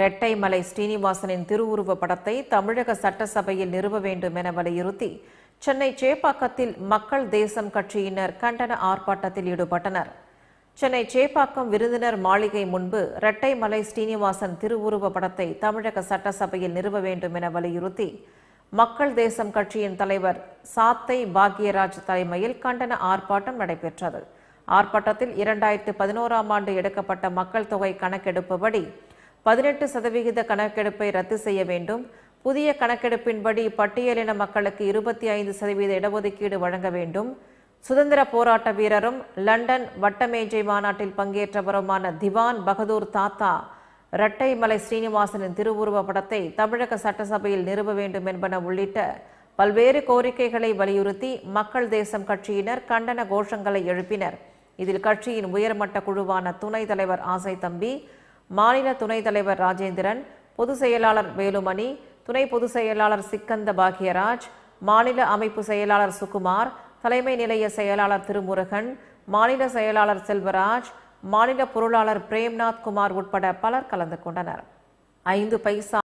ரெட்டைமலை ஸ்ரீனிவாசனின் திருவுருவ படத்தை தமிழக சட்டசபையில் நிறுவ வேண்டும் என வலியுறுத்தி சென்னை சேப்பாக்கத்தில் மக்கள் தேசம் கட்சியினர் கண்டன ஆர்ப்பாட்டத்தில் ஈடுபட்டனர். சென்னை சேப்பாக்கம் விருந்தினர் மாளிகை முன்பு ரெட்டைமலை ஸ்ரீனிவாசன் திருவுருவ படத்தை தமிழக சட்டசபையில் நிறுவ வேண்டும் என வலியுறுத்தி மக்கள் தேசம் கட்சியின் தலைவர் சாத்தை பாக்யராஜ் தலைமையில் கண்டன ஆர்ப்பாட்டம் நடைபெற்றது. ஆர்ப்பாட்டத்தில் இரண்டாயிரத்து பதினோராம் ஆண்டு எடுக்கப்பட்ட மக்கள் தொகை கணக்கெடுப்புபடி பதினெட்டு சதவிகித கணக்கெடுப்பை ரத்து செய்ய வேண்டும். புதிய கணக்கெடுப்பின்படி பட்டியலின மக்களுக்கு இருபத்தி ஐந்து சதவீத இடஒதுக்கீடு வழங்க வேண்டும். சுதந்திர போராட்ட வீரரும் லண்டன் வட்டமேஜை மாநாட்டில் பங்கேற்றவருமான திவான் பகதூர் தாத்தா இரட்டைமலை ஸ்ரீனிவாசனின் திருவுருவ படத்தை தமிழக சட்டசபையில் நிறுவ வேண்டும் என்பன உள்ளிட்ட பல்வேறு கோரிக்கைகளை வலியுறுத்தி மக்கள் தேசம் கட்சியினர் கண்டன கோஷங்களை எழுப்பினர். இதில் கட்சியின் உயர்மட்ட குழுவான துணைத் தலைவர் ஆசை தம்பி மாநில துணைத் தலைவர் ராஜேந்திரன் பொதுச் செயலாளர் வேலுமணி துணை பொதுச் செயலாளர் சிக்கந்த பாக்யராஜ் மாநில அமைப்பு செயலாளர் சுகுமார் தலைமை நிலைய செயலாளர் திருமுருகன் மாநில செயலாளர் செல்வராஜ் மாநில பொருளாளர் பிரேம்நாத் குமார் உட்பட பலர் கலந்து கொண்டனர். ஐந்து பைசா